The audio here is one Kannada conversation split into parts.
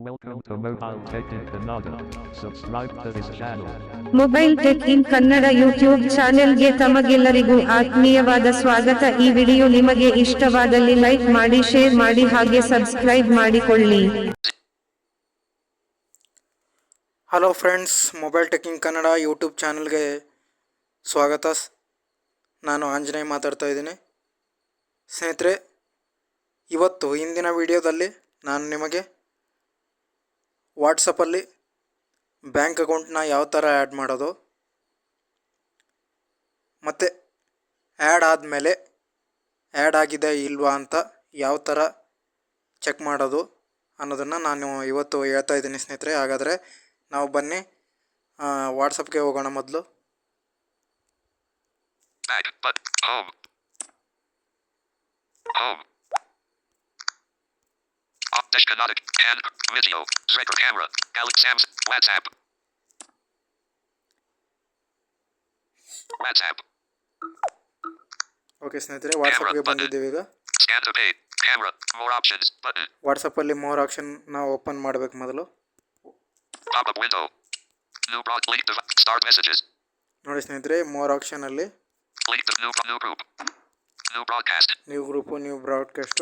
Welcome to Mobile Tech in Kannada. Subscribe to this channel. Mobile tech in Kannada YouTube ಚಾನೆಲ್ಗೆ ತಮಗೆಲ್ಲರಿಗೂ ಆತ್ಮೀಯವಾದ ಸ್ವಾಗತ ಈ ವಿಡಿಯೋ ನಿಮಗೆ ಇಷ್ಟವಾದಲ್ಲಿ ಲೈಕ್ ಮಾಡಿ ಶೇರ್ ಮಾಡಿ ಹಾಗೆ ಸಬ್ಸ್ಕ್ರೈಬ್ ಮಾಡಿಕೊಳ್ಳಿ hello friends mobile tech in Kannada YouTube ಚಾನಲ್ಗೆ ಸ್ವಾಗತ ಸ್- ನಾನು ಆಂಜನೇಯ ಮಾತಾಡ್ತಾ ಇದ್ದೀನಿ ಸ್ನೇಹಿತರೆ ಇವತ್ತು ಇಂದಿನ ವಿಡಿಯೋದಲ್ಲಿ ನಾನು ನಿಮಗೆ ವಾಟ್ಸಪ್ಪಲ್ಲಿ ಬ್ಯಾಂಕ್ ಅಕೌಂಟ್ನ ಯಾವ ಥರ ಆ್ಯಡ್ ಮಾಡೋದು? ಮತ್ತು ಆ್ಯಡ್ ಆದಮೇಲೆ ಆ್ಯಡ್ ಆಗಿದೆ ಇಲ್ವಾ ಅಂತ ಯಾವ ಥರ ಚೆಕ್ ಮಾಡೋದು ಅನ್ನೋದನ್ನು ನಾನು ಇವತ್ತು ಹೇಳ್ತಾ ಇದ್ದೀನಿ ಸ್ನೇಹಿತರೆ. ಹಾಗಾದರೆ ನಾವು ಬನ್ನಿ ವಾಟ್ಸಪ್ಗೆ ಹೋಗೋಣ ಮೊದಲು Back, but, home. Home. ಈ ಚಾನೆಲ್ ಕನ್ ವಿಡಿಯೋ ಜೈ ಕ್ಯಾಮೆರಾ ಅಲಕ್ಷಾ ವಾಟ್ಸಾಪ್ ಓಕೆ ಸ್ನೇಹಿತರೆ ವಾಟ್ಸಾಪ್ಗೆ ಬಂದಿದ್ದೀವಿ ಈಗ. ವಾಟ್ಸಾಪ್ ಮೋರ್ ಆಪ್ಷನ್ನ ಓಪನ್ ಮಾಡಬೇಕು ಮೊದಲು. ನೋಡಿ ಸ್ನೇಹಿತರೆ ಮೋರ್ ಆಪ್ಷನ್ ಅಲ್ಲಿ. New group new broadcast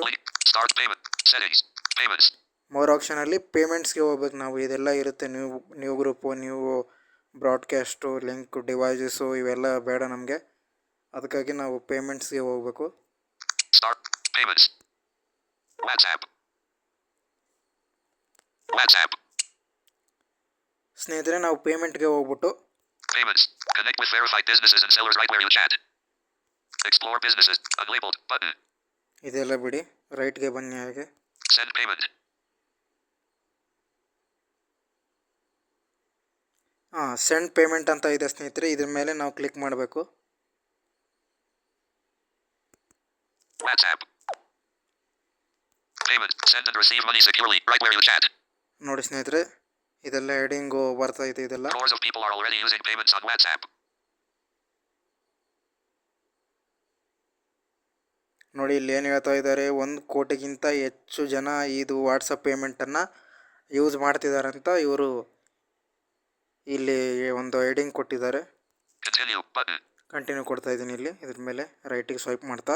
payments more option ಅಲ್ಲಿ ಪೇಮೆಂಟ್ಸ್ಗೆ ಹೋಗಬೇಕು ನಾವು. ಇದೆಲ್ಲ ಇರುತ್ತೆ. New new group new broadcast link devices ಇವೆಲ್ಲ ಬೇಡ ನಮಗೆ. ಅದಕ್ಕಾಗಿ ನಾವು ಪೇಮೆಂಟ್ಸ್ಗೆ ಹೋಗಬೇಕು. ಸ್ಟಾರ್ಟ್ ಪೇಮೆಂಟ್ಸ್ ವಾಟ್ಸ್ಆಪ್ ಸ್ನೇಹಿತರೆ ನಾವು ಪೇಮೆಂಟ್ಗೆ ಹೋಗಬಿಟ್ಟು ಪೇಮೆಂಟ್ಸ್ ಇದೆಲ್ಲ ಬಿಡಿ. ರೈಟ್ಗೆ ಬನ್ನಿ ಹಾಗೆ. ಆ ಸೆಂಡ್ ಪೇಮೆಂಟ್ ಅಂತ ಇದೆ ಸ್ನೇಹಿತರೆ ಇದ್ರ ಮೇಲೆ ನಾವು ಕ್ಲಿಕ್ ಮಾಡಬೇಕು. ನೋಡಿ ಸ್ನೇಹಿತರೆ ಇದೆಲ್ಲ ಎಡಿಂಗೋ ಬರ್ತಾ ಇದೆ ಇದೆಲ್ಲ. ನೋಡಿ ಇಲ್ಲಿ ಏನು ಹೇಳ್ತಾ ಇದ್ದಾರೆ ಒಂದು ಕೋಟಿಗಿಂತ ಹೆಚ್ಚು ಜನ ಇದು ವಾಟ್ಸಪ್ ಪೇಮೆಂಟನ್ನು ಯೂಸ್ ಮಾಡ್ತಿದ್ದಾರೆ ಅಂತ ಇವರು ಇಲ್ಲಿ ಒಂದು ಐಡಿಂಗ್ ಕೊಟ್ಟಿದ್ದಾರೆ. ಕಂಟಿನ್ಯೂ ಕೊಡ್ತಾ ಇದ್ದೀನಿ ಇಲ್ಲಿ ಇದ್ರ ಮೇಲೆ ರೈಟಿಗೆ ಸ್ವೈಪ್ ಮಾಡ್ತಾ.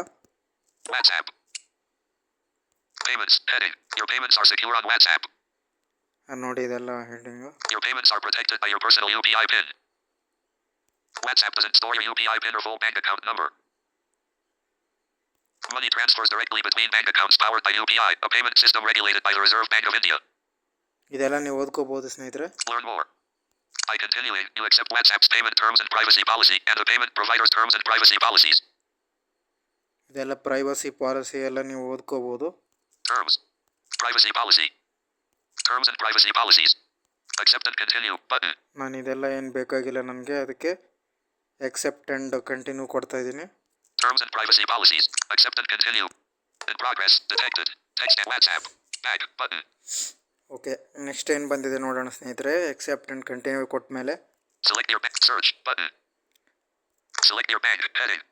ನೋಡಿ ಇದೆಲ್ಲ ಹೆಡಿಂಗ್ ಯು ಡೈಬರ್ ಸಾಫ್ಟ್ ಬಿಟ್ ಐತೆ ಯು ಪರ್ಸಿ ಯು ಪಿ ಐ ಬಿ ಅಲ್ಲಿ ಕ್ಲಾಚ್ ಆ್ಯಪ್ ಸೆಂಟ್ ತೋಲ್ U P I Money transfers directly between bank accounts powered by UPI, a payment system regulated by the Reserve Bank of India. ಇದೆಲ್ಲ ನೀವು ಓದ್ಕೋಬಹುದು ಸ್ನೇಹಿತರೆ Learn more. By continuing, you accept WhatsApp's payment terms and privacy policy and the payment provider's terms and privacy policies. ಇದೆಲ್ಲ ಪ್ರೈವಸಿ ಪಾಲಿಸಿ ಎಲ್ಲ ನೀವು ಓದ್ಕೋಬಹುದು Terms. Privacy policy. Terms and privacy policies. Accept and continue button. ನಾನು ಇದೆಲ್ಲ ಏನು ಬೇಕಾಗಿಲ್ಲ ನನಗೆ ಅದಕ್ಕೆ ಎಕ್ಸೆಪ್ಟ್ ಆ್ಯಂಡ್ ಕಂಟಿನ್ಯೂ ಕೊಡ್ತಾ ಇದ್ದೀನಿ Terms and privacy policies. Accept and continue. In progress. Detected. Text and WhatsApp. Back button. Okay next ಏನು ಬಂದಿದೆ ನೋಡೋಣ ಸ್ನೇಹಿತರೆ ಎಕ್ಸೆಪ್ಟ್ and ಕಂಟಿನ್ಯೂ ಕೊಟ್ಟ ಮೇಲೆ Select your back Search button. Select your bank heading.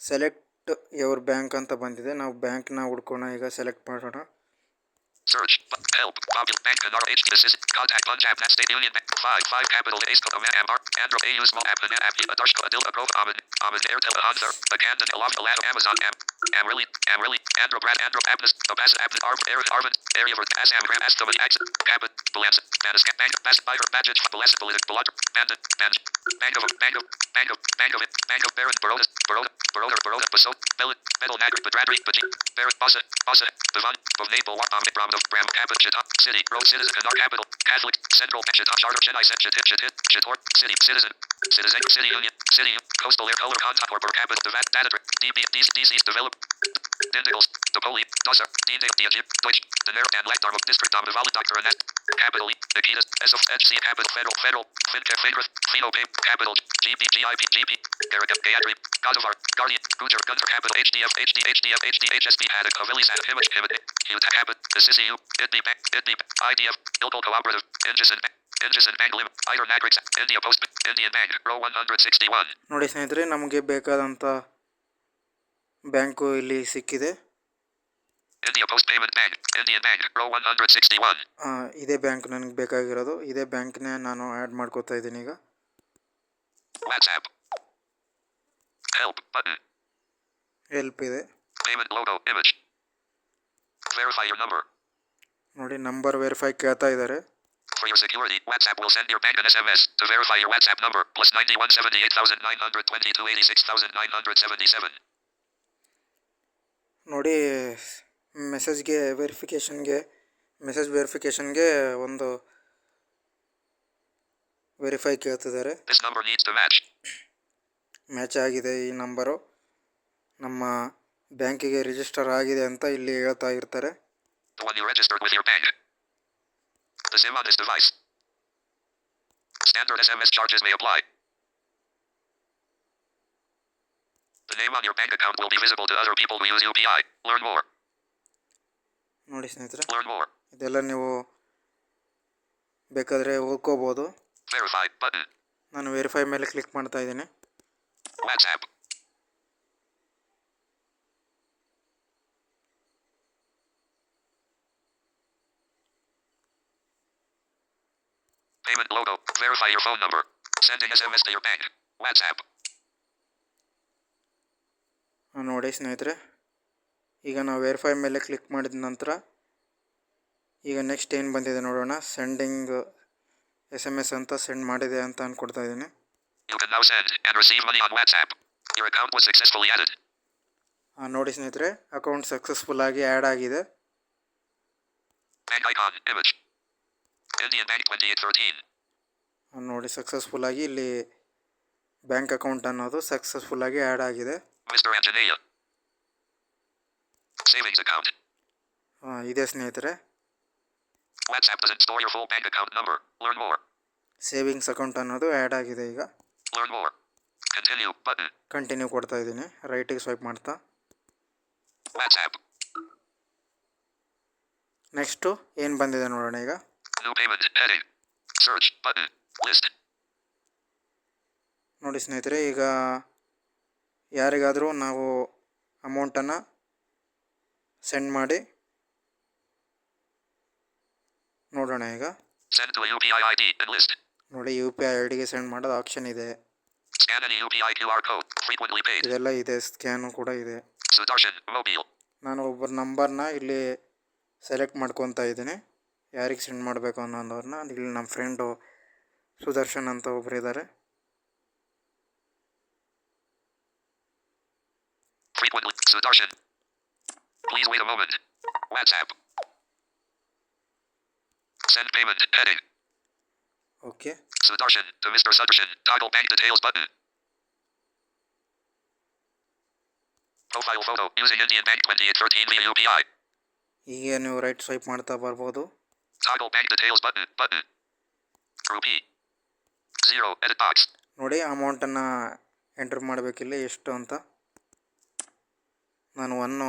Select your bank ಅಂತ ಬಂದಿದೆ ನಾವು ಬ್ಯಾಂಕ್ನ ಹುಡ್ಕೋಣ ಈಗ ಸೆಲೆಕ್ಟ್ ಮಾಡೋಣ Search. Help. Pocket Bank and RH. This is contact Punjab. That State Union Bank. Five. Five. Capital Ace. Command M. R. Android. A. Use Mo. App. Banana. App. Adarshka. Adilda. Grove. Amid. Amid. Airtel. Hunter. The Camden. Love. Lab. Amazon. Am. Am. Really. Am. Really. Andro. Brad. Andro. Apnus. Abasa. Apnus. Arv. Aaron. Arvin. Area for Assam. Grant. Estimate. Exit. Cabot. Balance. Manus. Bank. Bass. Biker. Badget. Blessed. Politic. Blogger. Bandit. Bandit. Bank of. Bank of. Bank of. Bank of. Bank of. Baron. Barodas. Barodas. Baroda, Baroda, Basel, Bell, Metal Nagger, Badradri, Bajin, Barrett, Basa, Basa, Bavan, Bovnay, Bolam, Bramdov, Bram, Kappa, Chitop, City, Road, Citizen, Canar, Capital, Catholic, Central, Chitop, Sharp, Chennai, Chitip, Chitip, Chitor, City, Citizen, Citizen, City Union, City, Coastal Air, Color, Contact, Orb, Capital, Devat, Data, DB, DC, Develop, Dindigles, Dipoli, Dasa, Dindig, Diagip, Deutsch, Dener, and Lagdarm of District, Domnivali, Dr. Anest, Capital. E. Nikitas. S of HC. Capital. Federal. Federal. Finca. Fingrith. Fino. Pay. Capital. GB. GIP. GP. Garrett. Gayadri. Godavar. Guardian. Gujar. Gunther. Capital. HDF. HD. HDF. HD. HSB. Haddock. Avilis. Haddock. Image. Image. Hewt. Habit. Assisi. U. Idni. Bank. Idni. IDF. Ilko Cooperative. Ingison. Bank. Ingison Bank Lim. Iron Matrix. India Post. Indian Bank. Row 161. ನೋಡಿ ಸ್ನೇಹಿತರೆ ನಮಗೆ ಬೇಕಾದಂಥ ಬ್ಯಾಂಕು ಇಲ್ಲಿ ಸಿಕ್ಕಿದೆ a post of payment bank L bank row one hundred sixty one ಇದೇ ಬ್ಯಾಂಕ್ ನನಗೆ ಬೇಕಾಗಿರೋದು. ಇದೇ ಬ್ಯಾಂಕ್ನೇ ನಾನು ಆ್ಯಡ್ ಮಾಡ್ಕೋತಾ ಇದ್ದೀನಿ ಈಗ. WhatsApp L but help ಇದೆ. ಪೇಮೆಂಟ್ ಬ್ಲೌ ಡೌಚ್ ಲೇ ವಾಲ್ ನಂಬರ್ ನೋಡಿ ನಂಬರ್ ವೆರಿಫೈ ಕೇಳ್ತಾ ಇದ್ದಾರೆ. For you secure WhatsApp sent night ಲೇವ್ I WhatsApp number plus ninety one seven eight thousand nine hundred twenty ನೋಡಿ ಮೆಸೇಜ್ಗೆ ವೆರಿಫಿಕೇಷನ್ಗೆ ಮೆಸೇಜ್ ವೆರಿಫಿಕೇಷನ್ಗೆ ಒಂದು ವೆರಿಫೈ ಕೇಳ್ತಿದ್ದಾರೆ. ಮ್ಯಾಚ್ ಆಗಿದೆ ಈ ನಂಬರು ನಮ್ಮ ಬ್ಯಾಂಕಿಗೆ ರಿಜಿಸ್ಟರ್ ಆಗಿದೆ ಅಂತ ಇಲ್ಲಿ ಹೇಳ್ತಾ ಇರ್ತಾರೆ. Standard SMS charges may apply. The name on your bank account will be visible to other people who use UPI. Learn more. ನೋಡಿ ಸ್ನೇಹಿತರೆ ಇದೆಲ್ಲ ನೀವು ಬೇಕಾದರೆ ಓದ್ಕೋಬೋದು. ನಾನು ವೆರಿಫೈ ಮೇಲೆ ಕ್ಲಿಕ್ ಮಾಡ್ತಾ ಇದ್ದೀನಿ. Payment logo. Verify your phone number. Sending SMS to your bank. WhatsApp. ನೋಡಿ ಸ್ನೇಹಿತರೆ ಈಗ ನಾವು ವೆರಿಫೈ ಮೇಲೆ ಕ್ಲಿಕ್ ಮಾಡಿದ ನಂತರ ಈಗ ನೆಕ್ಸ್ಟ್ ಏನು ಬಂದಿದೆ ನೋಡೋಣ. ಸೆಂಡಿಂಗ್ ಎಸ್ ಎಂ ಎಸ್ ಅಂತ ಸೆಂಡ್ ಮಾಡಿದೆ ಅಂತ ಅಂದ್ಕೊಡ್ತಾ ಇದ್ದೀನಿ. ನೋಡಿ ಸ್ನೇಹಿತರೆ ಅಕೌಂಟ್ ಸಕ್ಸಸ್ಫುಲ್ ಆಗಿ ಆ್ಯಡ್ ಆಗಿದೆ. Bank icon image. Indian Bank 2813. ಆ, ನೋಡಿ ಸಕ್ಸಸ್ಫುಲ್ ಆಗಿ ಇಲ್ಲಿ ಬ್ಯಾಂಕ್ ಅಕೌಂಟ್ ಅನ್ನೋದು ಸಕ್ಸಸ್ಫುಲ್ ಆಗಿ ಆ್ಯಡ್ ಆಗಿದೆ. Savings account. ಇದೆ ಸ್ನೇಹಿತರೆ WhatsApp doesn't store your full bank account number. Learn more. Savings account ಅನ್ನೋದು ಆ್ಯಡ್ ಆಗಿದೆ ಈಗ Learn more. Continue button. Continue ಕೊಡ್ತಾ ಇದ್ದೀನಿ ರೈಟಿಗೆ ಸ್ವೈಪ್ ಮಾಡ್ತಾ WhatsApp. ನೆಕ್ಸ್ಟು ಏನು ಬಂದಿದೆ ನೋಡೋಣ ಈಗ New payment heading. Search button. List. ನೋಡಿ ಸ್ನೇಹಿತರೆ ಈಗ ಯಾರಿಗಾದರೂ ನಾವು ಅಮೌಂಟನ್ನು ಸೆಂಡ್ ಮಾಡಿ. ನೋಡೋಣ ಈಗ. ನೋಡಿ ಯು ಪಿ ಐ ಐ ಡಿಗೆ ಸೆಂಡ್ ಮಾಡೋದು ಆಪ್ಷನ್ ಇದೆ. ಇದೆಲ್ಲ ಇದೆ ಸ್ಕ್ಯಾನು ಕೂಡ ಇದೆ. ನಾನು ಒಬ್ಬರ ನಂಬರ್ನ ಇಲ್ಲಿ ಸೆಲೆಕ್ಟ್ ಮಾಡ್ಕೊತಾ ಇದ್ದೀನಿ. ಯಾರಿಗೆ ಸೆಂಡ್ ಮಾಡಬೇಕು ಅನ್ನೋದವ್ರನ್ನ ಇಲ್ಲಿ ನಮ್ಮ ಫ್ರೆಂಡು ಸುದರ್ಶನ್ ಅಂತ ಒಬ್ರು ಇದ್ದಾರೆ Frequently. Please wait a moment. WhatsApp. Send payment Edit. Okay. Sudarshan to Mr. Sudarshan. Toggle bank details button. Profile photo using Indian Bank 2813 via UPI. ಹೀಗೆ ನೀವು ರೈಟ್ ಸ್ವೈಪ್ ಮಾಡ್ತಾ ಬರ್ಬೋದು Toggle bank details button. Button. Rupee. Zero. Edit box. ನೋಡಿ ಅಮೌಂಟನ್ನು ಎಂಟ್ರ್ ಮಾಡಬೇಕಿಲ್ಲ ಎಷ್ಟು ಅಂತ ನಾನು ಒನ್ನು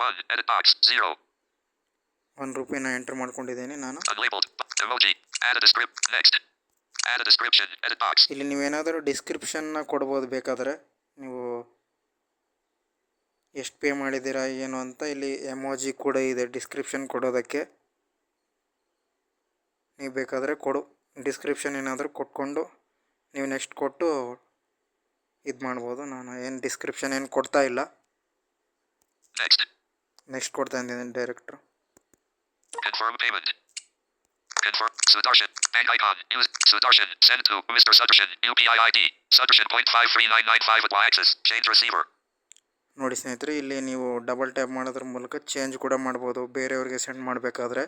edit box, zero, ಒಂದು ರೂಪಾಯಿನ ಎಂಟರ್ ಮಾಡ್ಕೊಂಡಿದ್ದೀನಿ ನಾನು. ಇಲ್ಲಿ ನೀವೇನಾದರೂ ಡಿಸ್ಕ್ರಿಪ್ಷನ್ನ ಕೊಡ್ಬೋದು ಬೇಕಾದರೆ. ನೀವು ಎಷ್ಟು ಪೇ ಮಾಡಿದ್ದೀರಾ ಏನು ಅಂತ ಇಲ್ಲಿ ಎಮೋಜಿ ಕೂಡ ಇದೆ ಡಿಸ್ಕ್ರಿಪ್ಷನ್ ಕೊಡೋದಕ್ಕೆ. ನೀವು ಬೇಕಾದರೆ ಕೊಡು. ಡಿಸ್ಕ್ರಿಪ್ಷನ್ ಏನಾದರೂ ಕೊಟ್ಕೊಂಡು ನೀವು ನೆಕ್ಸ್ಟ್ ಕೊಟ್ಟು ಇದು ಮಾಡ್ಬೋದು ನಾನು ಏನು ಡಿಸ್ಕ್ರಿಪ್ಷನ್ ಏನು ಕೊಡ್ತಾ ಇಲ್ಲ. ನೆಕ್ಸ್ಟ್ ಕೊಡ್ತಾ director director confirm payment confirm Sudarshan bank icon use Sudarshan send to mister Sudarshan U P I I D Sudarshan point five three nine nine five with voices change receiver ನೋಡಿ ಸ್ನೇಹಿತರೆ ಇಲ್ಲಿ ನೀವು ಡಬಲ್ ಟ್ಯಾಪ್ ಮಾಡೋದ್ರ ಮೂಲಕ ಚೇಂಜ್ ಕೂಡ ಮಾಡ್ಬೋದು. ಬೇರೆಯವರಿಗೆ ಸೆಂಡ್ ಮಾಡಬೇಕಾದ್ರೆ.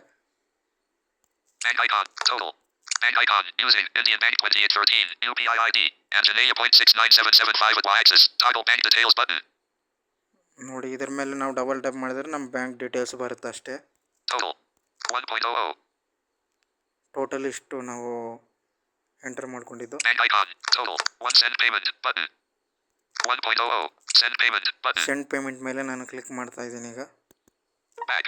Bank icon total bank icon using Indian bank 2813 U P I I D Anjaneya point 69775 with voices toggle bank details button ನೋಡಿ ಇದ್ರ ಮೇಲೆ ನಾವು ಡಬಲ್ ಟ್ಯಾಪ್ ಮಾಡಿದ್ರೆ ನಮ್ಮ ಬ್ಯಾಂಕ್ ಡೀಟೇಲ್ಸ್ ಬರುತ್ತೆ ಅಷ್ಟೇ Total. 1.00. ಟೋಟಲ್ ಇಷ್ಟು ನಾವು ಎಂಟರ್ ಮಾಡ್ಕೊಂಡಿದ್ದು Bank icon. Total. 1 send payment. Button. 1.00. Send payment. Button. Send payment ಮೇಲೆ ನಾನು ಕ್ಲಿಕ್ ಮಾಡ್ತಾ ಇದ್ದೀನಿ ಈಗ Back.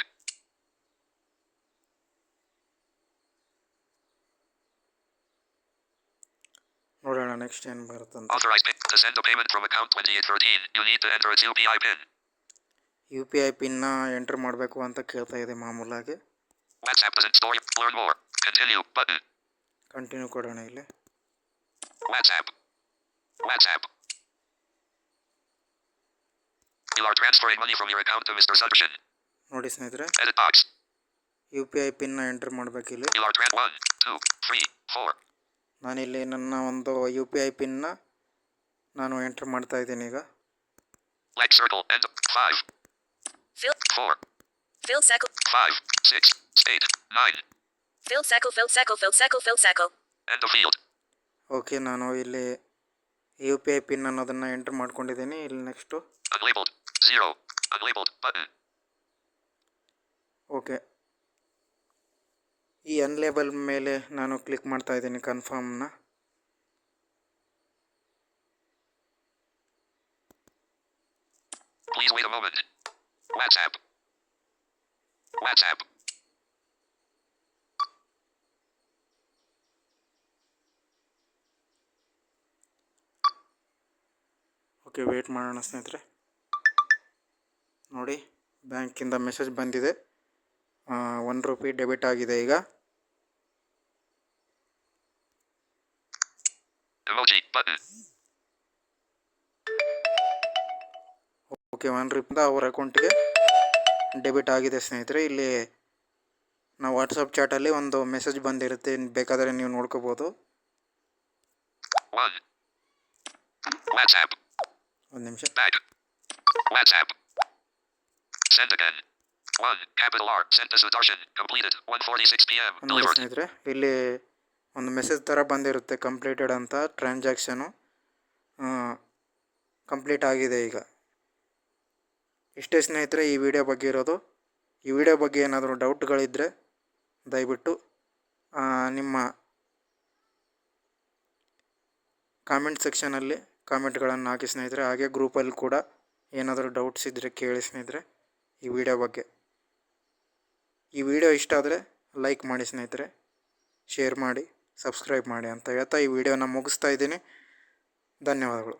ನೋಡೋಣ ನೆಕ್ಸ್ಟ್ ಏನು ಬರುತ್ತಂತ ಯು ಪಿ ಐ ಪಿನ್ನ ಎಂಟ್ರ್ ಮಾಡಬೇಕು ಅಂತ ಕೇಳ್ತಾ ಇದೆ ಮಾಮೂಲಾಗಿ. ಕಂಟಿನ್ಯೂ ಕೊಡೋಣ ಇಲ್ಲಿ WhatsApp. WhatsApp. You are transferring money from your account to Mr. Sudarshan. ನೋಡಿ ಸ್ನೇಹಿತರೆ Edit box. U P I pin enter ಮಾಡಬೇಕಿಲ್ಲಿ You are trans 1, 2, 3, 4. ನಾನಿಲ್ಲಿ ನನ್ನ ಒಂದು ಯು ಪಿ ಐ ಪಿನ್ನ ನಾನು ಎಂಟ್ರ್ ಮಾಡ್ತಾ ಇದ್ದೀನಿ ಈಗ Like circle. End. 5, Fill, 4, fill circle, 5, 6, state, 9. fill circle, fill circle, fill circle, fill circle. End of field. Okay ನಾನು ಇಲ್ಲಿ ಯು ಪಿ ಐ ಪಿನ್ ಅನ್ನೋದನ್ನು ಎಂಟರ್ ಮಾಡ್ಕೊಂಡಿದ್ದೀನಿ ಇಲ್ಲಿ next Unlabeled. Zero. Unlabeled. Button. Okay ಈ ಅನ್ಲೇಬಲ್ ಮೇಲೆ ನಾನು ಕ್ಲಿಕ್ ಮಾಡ್ತಾ ಇದ್ದೀನಿ ಕನ್ಫರ್ಮ್ನ Please wait a moment. WhatsApp. WhatsApp. Okay wait ಮಾಡೋಣ ಸ್ನೇಹಿತರೆ ನೋಡಿ ಬ್ಯಾಂಕಿಂದ ಮೆಸೇಜ್ ಬಂದಿದೆ ಒನ್ ರುಪಿ ಡೆಬಿಟ್ ಆಗಿದೆ ಈಗ Emoji. ಓಕೆ ಒನ್ ರುಪಿಂದ ಅವ್ರ ಅಕೌಂಟಿಗೆ ಡೆಬಿಟ್ ಆಗಿದೆ ಸ್ನೇಹಿತರೆ ಇಲ್ಲಿ ನಾವು ವಾಟ್ಸಪ್ ಚಾಟಲ್ಲಿ ಒಂದು ಮೆಸೇಜ್ ಬಂದಿರುತ್ತೆ ಬೇಕಾದರೆ ನೀವು ನೋಡ್ಕೋಬೋದು ಒಂದು ನಿಮಿಷ Back. WhatsApp. Send again. 1. Capital R. Sent to Sudarshan. Completed. 1.46 p.m. ನೋಡಿ Delivered. ಸ್ನೇಹಿತರೆ ಇಲ್ಲಿ ಒಂದು ಮೆಸೇಜ್ ಥರ ಬಂದಿರುತ್ತೆ ಕಂಪ್ಲೀಟೆಡ್ ಅಂತ ಟ್ರಾನ್ಸಾಕ್ಷನು ಕಂಪ್ಲೀಟ್ ಆಗಿದೆ ಈಗ ಇಷ್ಟೇ ಸ್ನೇಹಿತರೆ, ಈ ವಿಡಿಯೋ ಬಗ್ಗೆ ಇರೋದು. ಈ ವಿಡಿಯೋ ಬಗ್ಗೆ ಏನಾದರೂ ಡೌಟ್ಗಳಿದ್ದರೆ ದಯವಿಟ್ಟು ನಿಮ್ಮ ಕಾಮೆಂಟ್ ಸೆಕ್ಷನಲ್ಲಿ ಕಾಮೆಂಟ್ಗಳನ್ನು ಹಾಕಿ ಸ್ನೇಹಿತರೆ. ಹಾಗೆ ಗ್ರೂಪಲ್ಲಿ ಕೂಡ ಏನಾದರೂ ಡೌಟ್ಸ್ ಇದ್ದರೆ ಕೇಳಿ ಸ್ನೇಹಿತರೆ, ಈ ವಿಡಿಯೋ ಬಗ್ಗೆ. ಈ ವಿಡಿಯೋ ಇಷ್ಟ ಆದರೆ ಲೈಕ್ ಮಾಡಿ ಸ್ನೇಹಿತರೆ, ಶೇರ್ ಮಾಡಿ, ಸಬ್ಸ್ಕ್ರೈಬ್ ಮಾಡಿ ಅಂತ ಹೇಳ್ತಾ ಈ ವಿಡಿಯೋನ ಮುಗಿಸ್ತಾ ಇದ್ದೀನಿ. ಧನ್ಯವಾದಗಳು.